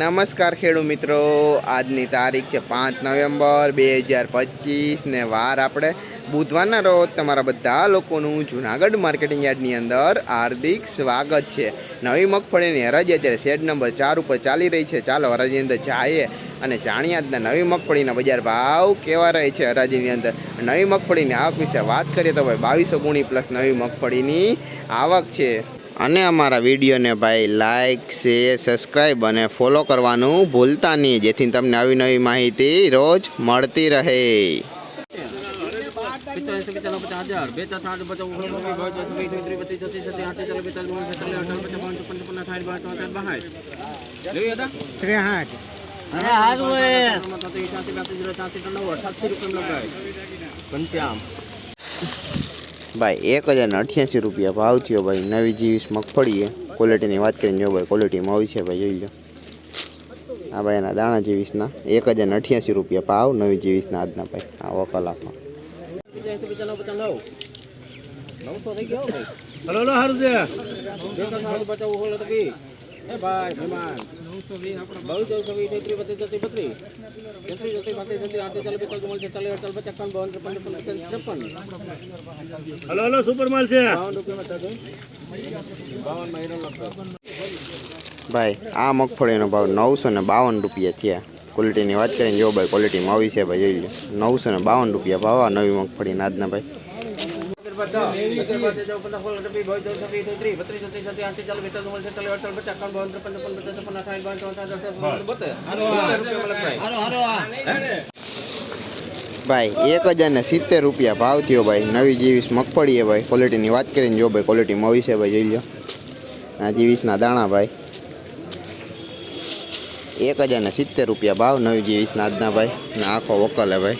નમસ્કાર ખેડૂત મિત્રો. આજની તારીખ છે પાંચ નવેમ્બર બે હજાર પચીસ ને વાર આપણે બુધવારના રોજ તમારા બધા લોકોનું જુનાગઢ માર્કેટિંગ યાર્ડની અંદર હાર્દિક સ્વાગત છે. નવી મગફળીની હરાજી અત્યારે શેડ નંબર ચાર ઉપર ચાલી રહી છે. ચાલો હરાજીની અંદર જઈએ અને જાણીએ આજના નવી મગફળીના બજાર ભાવ કેવા રહે છે હરાજીની અંદર. નવી મગફળીની આવક વિશે વાત કરીએ તો ભાઈ બાવીસો ગુણી પ્લસ નવી મગફળીની આવક છે. અને અમારા વિડીયોને ભાઈ લાઈક શેર સબસ્ક્રાઈબ અને ફોલો કરવાનું ભૂલતા નહીં જેથી તમને આવી નવી માહિતી રોજ મળતી રહે પિસ્તાલીસ પિસ્તાલીસ પચાસ હજાર બે ચાર આઠ પચાસ ઓગણ નવ્વદ બાવીસ ચોવીસ ત્રીસ ત્રીસ બત્રીસ છત્રીસ સત્તર આઠ ચાલીસ બેતાલીસ ઓગણચાલીસ ચાલીસ અઢાર પચાસ બાવન ચોપન છપ્પન અઠાવીસ બાવીસ ચોત્રીસ બાવીસ જોયું હતા ત્રેહાઠ અરે હારું હોય ત્યાંસી બેતાલીસ જીરો ત્યાંસી તો નવ્વદ સાતસો રૂપિયા લગાય પંચામ ભાઈ, એક હજાર અઠ્યાસી રૂપિયા ભાવ થયો ભાઈ, નવી જીવીસ મગફળીએ. ક્વોલિટીની વાત કરીને જો ભાઈ ક્વોલિટીમાં આવી છે ભાઈ, જોઈ લો. આ ભાઈ એના દાણા જીવીસના. એક હજાર અઠ્યાસી રૂપિયા ભાવ, નવી જીવીસના આજના ભાઈ, આ વકલ ગયો હલો હલો, હારું છે. એ ભાઈ મહેમાન બાવીસ ચોવીસ છવ્વીસ ત્રીસ બત્રીસ છત્રીસ બત્રીસ તેત્રીસ ચોત્રીસ પાંત્રીસ છત્રીસ આઠ ચાલીસ બેતાલીસ ઓગણચાલીસ ચાલીસ અડતાલીસ પચાસ બાવન ત્રેપન ચોપન પંચાવન હલો હલો સુપર માલ છે. બાવન રૂપિયામાં થશે બાવનમાં હિરણ લખતો ભાઈ આ મગફળીનો ભાવ નવસો ને બાવન રૂપિયા થયા. ક્વોલિટીની વાત કરીને જો ભાઈ ક્વોલિટીમાં આવી છે ભાઈ જોઈ લો નવસો ને બાવન રૂપિયા ભાવ આ નવી મગફળીના આજના ભાઈ. ભાઈ એક હજાર ને સિત્તેર રૂપિયા ભાવ થયો ભાઈ નવી જીવીસ મગફળી છે ભાઈ ક્વોલિટીની વાત કરીને જો ભાઈ ક્વોલિટીમાં આવી છે ભાઈ જોઈ લો આ જીવીસના દાણા ભાઈ એક હજાર ને સિત્તેર રૂપિયા ભાવ નવી જીવીસના આજના ભાઈ ને આખો વકલ હે ભાઈ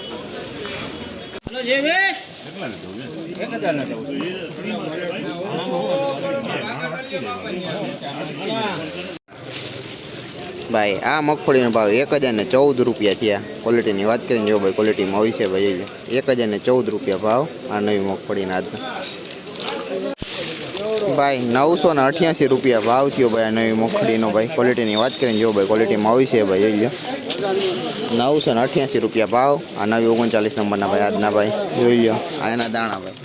ભાઈ આ મગફળીનો ભાવ એક હજાર ને ચૌદ રૂપિયા થયા ક્વોલિટીની વાત કરીને જો ભાઈ ક્વોલિટીમાં આવી છે ભાઈ જોઈ લો એક હજાર ને ચૌદ રૂપિયા ભાવ આ નવી મગફળીના આજના ભાઈ નવસો ને અઠ્યાસી રૂપિયા ભાવ થયો ભાઈ આ નવી મગફળીનો ભાઈ ક્વોલિટીની વાત કરીને જો ભાઈ ક્વોલિટીમાં આવી છે ભાઈ જોઈ લો નવસો ને અઠ્યાસી રૂપિયા ભાવ આ નવી ઓગણચાલીસ નંબરના ભાઈ આજના ભાઈ જોઈ લો આ એના દાણા ભાઈ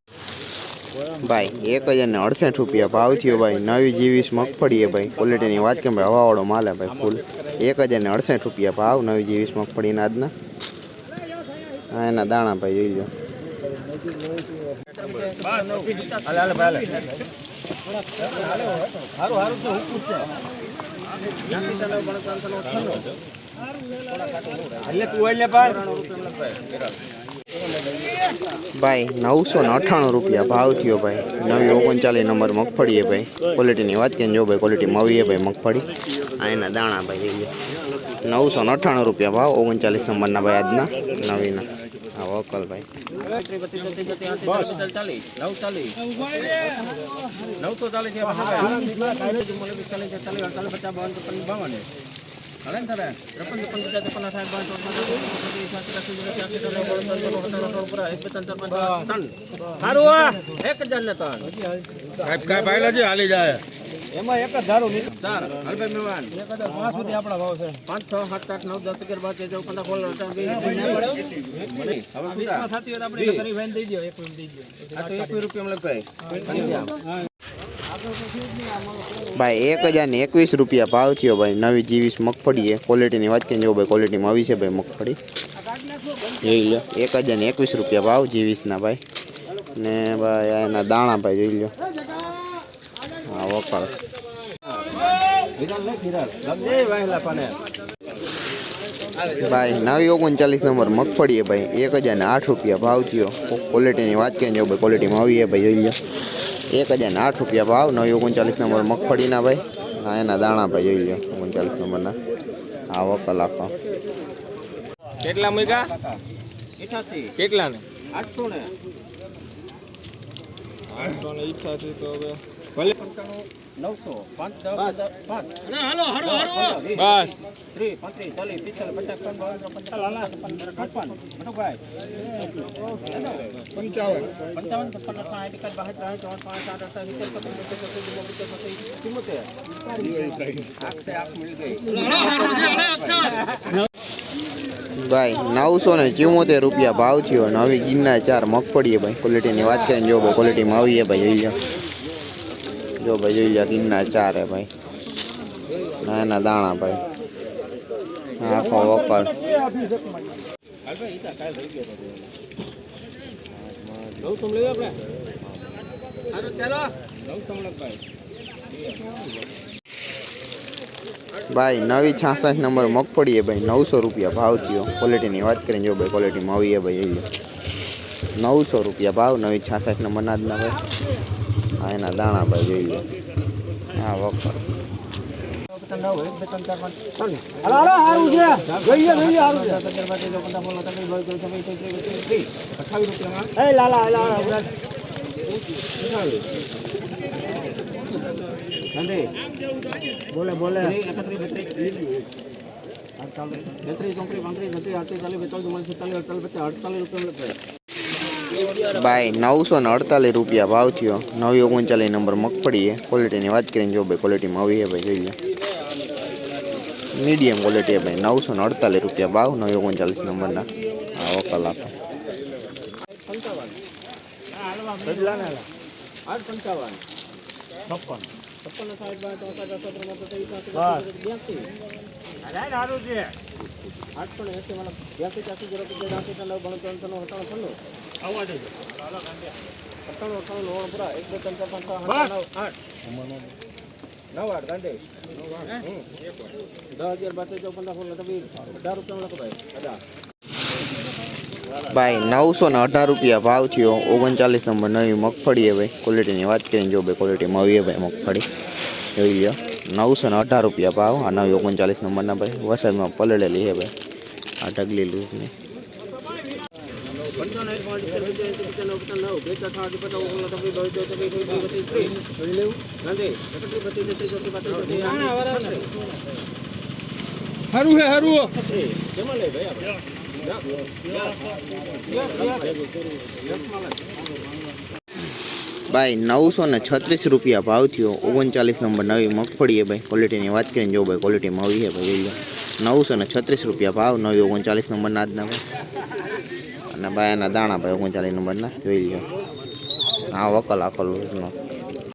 ભાઈ એક હજાર ને અડસઠ રૂપિયા ભાવ થયો ભાઈ નવી જીવીસ મગફળી છે ભાઈ ક્વોલિટીની વાત કેમ ભાઈ હવાવાળો માલ હે ભાઈ ફૂલ એક હજાર ને અડસઠ રૂપિયા ભાવ નવી જીવીસ મગફળીના આજના આ એના દાણા ભાઈ જોઈ લો હાલે હાલે ભાઈ હારું હારું છે હુકું છે એટલે તું એટલે પણ ભાઈ નવસો ને અઠ્ઠાણું રૂપિયા ભાવ થયો ભાઈ નવી ઓગણચાલીસ નંબર મગફળી એ ભાઈ ક્વોલિટીની વાત કરીને જો ભાઈ ક્વોલિટી મવી એ ભાઈ મગફળી આ એના દાણા ભાઈ નવસો ને અઠ્ઠાણું રૂપિયા ભાવ ઓગણચાલીસ નંબરના ભાઈ આજના નવીના હા વકલ ભાઈ નવસો ચાલીસ હવે ને તારે ત્રેપન ચોપન પચાસ બાવીસ ચોપન સારું એક હજાર ને ત્રણ કાંઈ પાયલા છે હાલી જાય એમાં એક જ ધારું ચાર હલભાઈ મહેમાન પાંચ સુધી આપણા ભાવ છે પાંચ છ સાત આઠ નવ દસ અગિયાર બાર તેર પંદર સોળ હવે થતી હોય આપણે કરી વેન દઈ દો એક દઈ દો આ તો એકવીસ રૂપિયા લગાય ભાઈ એક હજાર ને એકવીસ રૂપિયા ભાવ થયો ભાઈ નવી જીવીસ મગફળી છે ક્વોલિટીની વાત કરીને જો ભાઈ ક્વોલિટીમાં આવી છે ભાઈ મગફળી જોઈ લો એક હજાર ને એકવીસ રૂપિયા ભાવ જીવીસના ભાઈ ને ભાઈ આ એના દાણા ભાઈ જોઈ લો હા વકલ ભાઈ નવી ઓગણચાલીસ નંબર મગફળી છે ભાઈ એક હજાર ને આઠ રૂપિયા ભાવ થયો ક્વોલિટીની વાત કરીને જો ભાઈ ક્વોલિટીમાં આવી છે ભાઈ જોઈ લો એક હજાર આઠ રૂપિયા ભાવ નવી ઓગણચાલીસ નંબર મગફળીના ભાઈ. હા એના દાણા ભાઈ જોઈ લો ઓગણચાલીસ નંબરના. આ વકલ આખો કેટલા મૂક્યા? કેટલા ને આઠસો ને. છે તો હવે નવસો પાંચ દસ પાંચ બસ. ત્રીસ પાંત્રીસ ચાલીસ પિસ્તાલીસ પચાસ પંચાવન પંચાવન છપ્પન સાઠ બાસઠ ત્રાસઠ ચોસઠ પાંચ આઠ અઠાવીસ સિત્તેર પચાસ પચાસ પચાસ પચાસ ચુમ્મોતેર ભાઈ, નવસો ને ચુમ્મોતેર રૂપિયા ભાવ થયો નવી ગિરનાર ચાર મગફળીએ ભાઈ ક્વોલિટીની વાત કરીને જો ભાઈ ક્વોલિટીમાં આવીએ ભાઈ, જોઈ લો જો ભાઈ, જોઈ લો ગિરનાર ચાર હે ભાઈ. નાના દાણા ભાઈ. આખો વકર ચાલો ભાઈ નવી છાસઠ નંબર મગફળીએ ભાઈ નવસો રૂપિયા ભાવ થયો ક્વોલિટીની વાત કરીને જો ભાઈ ક્વોલિટીમાં આવીએ ભાઈ જોઈ લો નવસો રૂપિયા ભાવ નવી છાસઠ નંબર નાદના ભાઈ આ એના દાણા ભાઈ જોઈ લો હા વકલ બોલે બોલે એકત્રીસ ચોત્રીસ પાંત્રીસ છત્રીસ આડત્રીસ ચાલીસ બેતાલીસ ચુમ્માલીસ છેતાલીસ અડતાલીસ પચાસ અડતાલીસ રૂપિયા ભાઈ નવસો ને અડતાલીસ રૂપિયા ભાવ થયો નવી ઓગણચાલીસ નંબર મગફળી છે ક્વોલિટીની વાત કરીને જો ભાઈ ક્વોલિટીમાં આવી છે ભાઈ જોઈ લો મીડિયમ ક્વોલિટી છે ભાઈ નવસો ને અડતાલીસ રૂપિયા ભાવ નવી ઓગણચાલીસ નંબરના આ વકલ આપે પંચાવન આઠસો ને એસી મતલબ બ્યાસી ચાસી જીરો પચાસ આસી ત્રણ નવ ત્રણ ત્રણ અઠાણું છન્નું અઠાણું અઠાણું નવ્વાણું પૂરા એક બે ત્રણ ચાર પાંચ આઠ નવ આઠ નવ ગાંડે દસ હજાર બાર પંદર સોળ અઢાર રૂપિયા લખો ભાઈ. અઢાર. ભાઈ, નવસો ને અઢાર રૂપિયા ભાવ થયો. ઓગણચાલીસ નંબર નવી મગફળી હે ભાઈ. ક્વોલિટીની વાત કરીને જો ભાઈ ક્વોલિટીમાં આવી ભાઈ મગફળી. જોઈ લો નવસો ને અઢાર રૂપિયા ભાવ. આ નવી ઓગણચાલીસ નંબરના ભાઈ. વરસાદમાં પલળેલી હે ભાઈ. આ ઢગલી છત્રીસ સારું હે સારું કેમાં લે ભાઈ ભાઈ નવસો ને છત્રીસ રૂપિયા ભાવ થયો ઓગણચાલીસ નંબર નવી મગફળી છે ભાઈ ક્વોલિટીની વાત કરીને જો ભાઈ ક્વોલિટીમાં આવી છે ભાઈ જોઈ લો નવસો ને છત્રીસ રૂપિયા ભાવ નવી ઓગણચાલીસ નંબરના આજના ભાઈ અને ભાઈ એના દાણા ભાઈ ઓગણચાલીસ નંબરના જોઈ લો હા વકલ આખો લૂઝનો